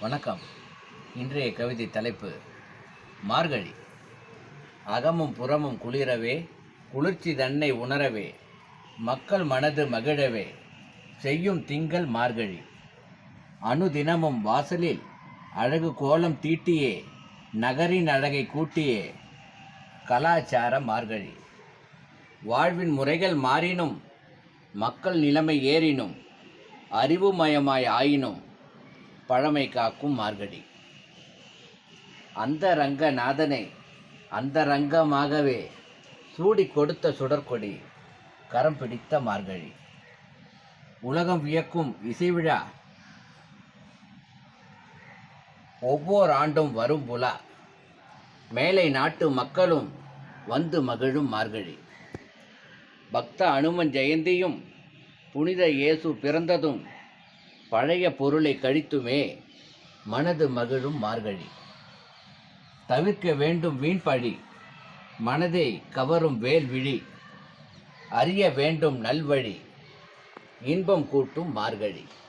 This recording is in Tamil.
வணக்கம். இன்றைய கவிதை தலைப்பு மார்கழி. அகமும் புறமும் குளிரவே குளிர்ச்சி தன்னை உணரவே மக்கள் மனது மகிழவே செய்யும் திங்கள் மார்கழி. அணுதினமும் வாசலில் அழகு கோலம் தீட்டியே நகரின் அழகை கூட்டியே கலாச்சார மார்கழி. வாழ்வின் முறைகள் மாறினும் மக்கள் நிலைமை ஏறினும் அறிவுமயமாய் ஆயினும் பழமை காக்கும் மார்கழி. அந்த ரங்கநாதனை அந்த ரங்கமாகவே சூடி கொடுத்த சுடற்கொடி கரம் பிடித்த மார்கழி. உலகம் வியக்கும் இசை விழா ஒவ்வொரு ஆண்டும் வரும் புலா. மேலை நாட்டு மக்களும் வந்து மகிழும் மார்கழி. பக்த அனுமன் ஜெயந்தியும் புனித இயேசு பிறந்ததும் பழைய பொருளை கழித்துமே மனது மகிழும் மார்கழி. தவிர்க்க வேண்டும் வீண்பழி மனதை கவரும் வேல்விழி அறிய வேண்டும் நல்வழி இன்பம் கூட்டும் மார்கழி.